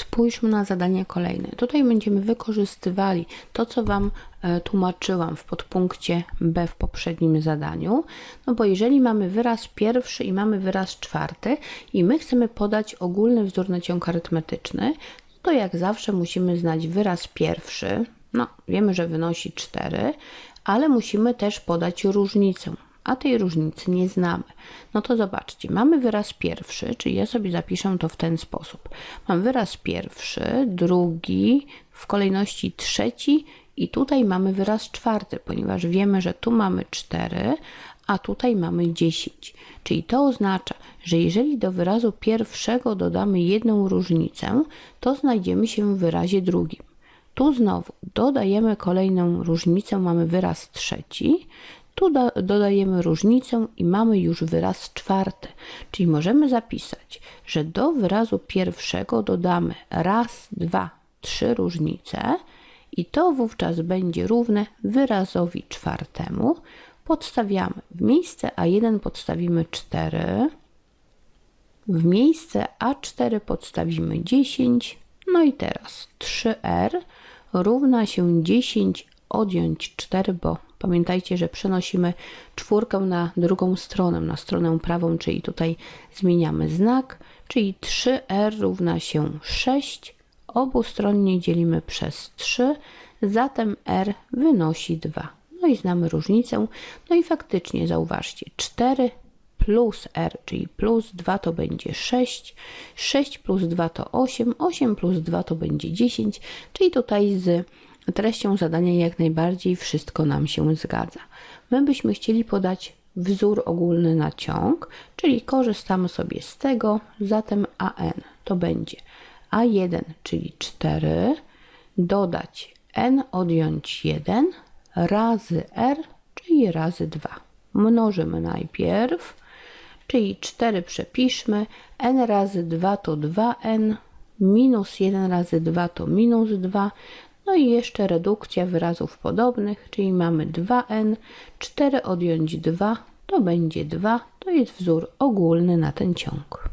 Spójrzmy na zadanie kolejne. Tutaj będziemy wykorzystywali to, co Wam e, tłumaczyłam w podpunkcie B w poprzednim zadaniu. No bo jeżeli mamy wyraz pierwszy i mamy wyraz czwarty i my chcemy podać ogólny wzór na ciąg arytmetyczny, to jak zawsze musimy znać wyraz pierwszy. No, wiemy, że wynosi 4, ale musimy też podać różnicę a tej różnicy nie znamy. No to zobaczcie, mamy wyraz pierwszy, czyli ja sobie zapiszę to w ten sposób. Mam wyraz pierwszy, drugi, w kolejności trzeci i tutaj mamy wyraz czwarty, ponieważ wiemy, że tu mamy 4, a tutaj mamy 10. Czyli to oznacza, że jeżeli do wyrazu pierwszego dodamy jedną różnicę, to znajdziemy się w wyrazie drugim. Tu znowu dodajemy kolejną różnicę, mamy wyraz trzeci, tu do, dodajemy różnicę i mamy już wyraz czwarty, czyli możemy zapisać, że do wyrazu pierwszego dodamy raz, dwa, trzy różnice i to wówczas będzie równe wyrazowi czwartemu. Podstawiamy w miejsce A1 podstawimy 4, w miejsce A4 podstawimy 10, no i teraz 3R równa się 10 odjąć 4, bo Pamiętajcie, że przenosimy czwórkę na drugą stronę, na stronę prawą, czyli tutaj zmieniamy znak, czyli 3r równa się 6. Obustronnie dzielimy przez 3, zatem r wynosi 2. No i znamy różnicę. No i faktycznie zauważcie, 4 plus r, czyli plus 2 to będzie 6, 6 plus 2 to 8, 8 plus 2 to będzie 10, czyli tutaj z treścią zadania jak najbardziej wszystko nam się zgadza. My byśmy chcieli podać wzór ogólny na ciąg, czyli korzystamy sobie z tego, zatem AN to będzie A1, czyli 4, dodać N odjąć 1 razy R, czyli razy 2. Mnożymy najpierw, czyli 4 przepiszmy, N razy 2 to 2N, minus 1 razy 2 to minus 2, no i jeszcze redukcja wyrazów podobnych, czyli mamy 2n, 4 odjąć 2 to będzie 2, to jest wzór ogólny na ten ciąg.